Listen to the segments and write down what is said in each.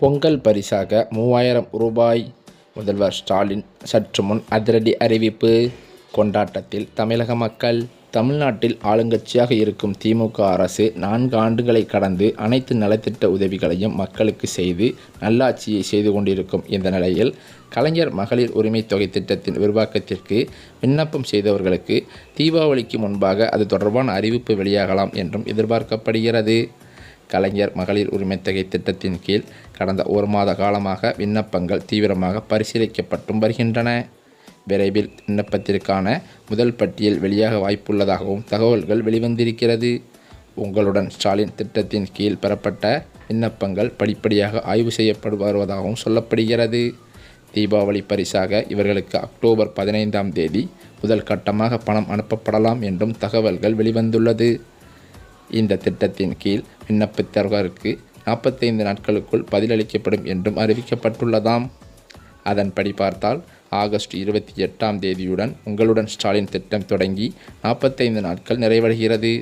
பொங்கல் பரிசாக மூவாயிரம் ரூபாய் முதல்வர் ஸ்டாலின் சற்று முன் அதிரடி அறிவிப்பு. கொண்டாட்டத்தில் தமிழக மக்கள் தமிழ்நாட்டில் ஆளுங்கட்சியாக இருக்கும் திமுக அரசு நான்கு ஆண்டுகளை கடந்து அனைத்து நலத்திட்ட உதவிகளையும் மக்களுக்கு செய்து நல்லாட்சியை செய்து கொண்டிருக்கும் இந்த நிலையில் கலைஞர் மகளிர் உரிமை தொகை திட்டத்தின் விரிவாக்கத்திற்கு விண்ணப்பம் செய்தவர்களுக்கு தீபாவளிக்கு முன்பாக அது தொடர்பான அறிவிப்பு வெளியாகலாம் என்றும் எதிர்பார்க்கப்படுகிறது. கலைஞர் மகளிர் உரிமைத்தொகை திட்டத்தின் கீழ் கடந்த ஒரு மாத காலமாக விண்ணப்பங்கள் தீவிரமாக பரிசீலிக்கப்பட்டும் வருகின்றன. விரைவில் விண்ணப்பத்திற்கான முதல் பட்டியல் வெளியாக வாய்ப்புள்ளதாகவும் தகவல்கள் வெளிவந்திருக்கிறது. உங்களுடன் ஸ்டாலின் திட்டத்தின் கீழ் பெறப்பட்ட விண்ணப்பங்கள் படிப்படியாக ஆய்வு செய்யப்படு வருவதாகவும் சொல்லப்படுகிறது. தீபாவளி பரிசாக இவர்களுக்கு அக்டோபர் பதினைந்தாம் தேதி முதல் கட்டமாக பணம் அனுப்பப்படலாம் என்றும் தகவல்கள் வெளிவந்துள்ளது. இந்த திட்டத்தின் கீழ் விண்ணப்பித்தவர்களுக்கு நாற்பத்தைந்து நாட்களுக்குள் பதிலளிக்கப்படும் என்றும் அறிவிக்கப்பட்டுள்ளதாம். அதன்படி பார்த்தால் ஆகஸ்ட் இருபத்தி எட்டாம் தேதியுடன் உங்களுடன் ஸ்டாலின் திட்டம் தொடங்கி நாற்பத்தைந்து நாட்கள் நிறைவடைகிறது.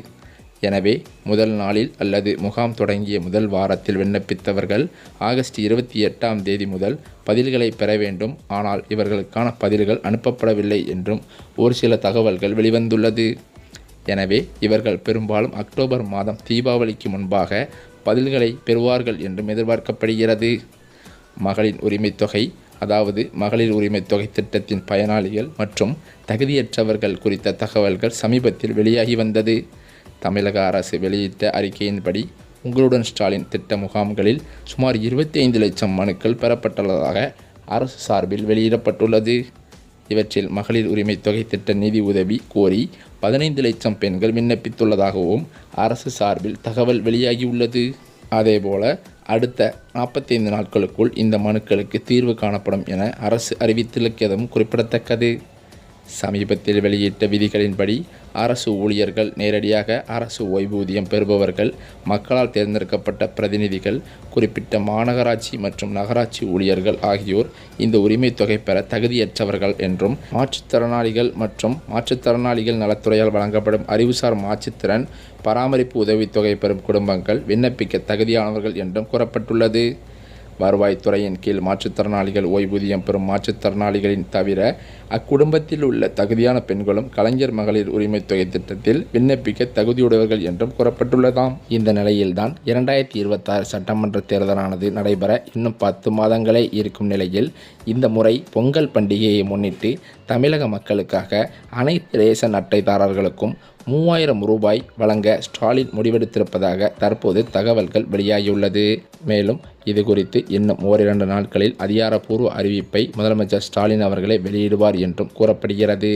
எனவே முதல் நாளில் அல்லது முகாம் தொடங்கிய முதல் வாரத்தில் விண்ணப்பித்தவர்கள் ஆகஸ்ட் இருபத்தி எட்டாம் தேதி முதல் பதில்களை பெற வேண்டும். ஆனால் இவர்களுக்கான பதில்கள் அனுப்பப்படவில்லை என்றும் ஒரு சில தகவல்கள் வெளிவந்துள்ளது. எனவே இவர்கள் பெரும்பாலும் அக்டோபர் மாதம் தீபாவளிக்கு முன்பாக பதில்களை பெறுவார்கள் என்றும் எதிர்பார்க்கப்படுகிறது. மகளின் உரிமைத்தொகை அதாவது மகளிர் உரிமை தொகை திட்டத்தின் பயனாளிகள் மற்றும் தகுதியற்றவர்கள் குறித்த தகவல்கள் சமீபத்தில் வெளியாகி வந்தது. தமிழக அரசு வெளியிட்ட அறிக்கையின்படி உங்களுடன் ஸ்டாலின் திட்ட முகாம்களில் சுமார் இருபத்தி ஐந்து லட்சம் மனுக்கள் பெறப்பட்டுள்ளதாக அரசு சார்பில் வெளியிடப்பட்டுள்ளது. இவற்றில் மகளிர் உரிமை தொகை திட்ட நிதி உதவி கோரி பதினைந்து லட்சம் பெண்கள் விண்ணப்பித்துள்ளதாகவும் அரசு சார்பில் தகவல் வெளியாகியுள்ளது. அதேபோல அடுத்த நாற்பத்தைந்து நாட்களுக்குள் இந்த மனுக்களுக்கு தீர்வு காணப்படும் என அரசு அறிவித்திருக்கிறதும் குறிப்பிடத்தக்கது. சமீபத்தில் வெளியிட்ட விதிகளின்படி அரசு ஊழியர்கள் நேரடியாக அரசு ஓய்வூதியம் பெறுபவர்கள் மக்களால் தேர்ந்தெடுக்கப்பட்ட பிரதிநிதிகள் குறிப்பிட்ட மாநகராட்சி மற்றும் நகராட்சி ஊழியர்கள் ஆகியோர் இந்த உரிமை தொகை பெற தகுதியற்றவர்கள் என்றும் மாற்றுத்திறனாளிகள் மற்றும் மாற்றுத்திறனாளிகள் நலத்துறையால் வழங்கப்படும் அறிவுசார் மாற்றுத்திறன் பராமரிப்பு உதவித்தொகை பெறும் குடும்பங்கள் விண்ணப்பிக்க தகுதியானவர்கள் என்றும் கூறப்பட்டுள்ளது. வருவாய்த்துறையின் கீழ் மாற்றுத்திறனாளிகள் ஓய்வூதியம் பெறும் மாற்றுத்திறனாளிகளின் தவிர அக்குடும்பத்தில் உள்ள தகுதியான பெண்களும் கலைஞர் மகளிர் உரிமை தொகை திட்டத்தில் விண்ணப்பிக்க தகுதியுடையவர்கள் என்றும் கூறப்பட்டுள்ளதாம். இந்த நிலையில்தான் இரண்டாயிரத்தி இருபத்தாறு சட்டமன்ற தேர்தலானது நடைபெற இன்னும் பத்து மாதங்களே இருக்கும் நிலையில் இந்த முறை பொங்கல் பண்டிகையை முன்னிட்டு தமிழக மக்களுக்காக அனைத்து ரேஷன் அட்டைதாரர்களுக்கும் மூவாயிரம் ரூபாய் வழங்க ஸ்டாலின் முடிவெடுத்திருப்பதாக தற்போது தகவல்கள் வெளியாகியுள்ளது. மேலும் இது குறித்து இன்னும் ஓரிரண்டு நாட்களில் அதிகாரப்பூர்வ அறிவிப்பை முதலமைச்சர் ஸ்டாலின் அவர்களே வெளியிடுவார் என்றும் கூறப்படுகிறது.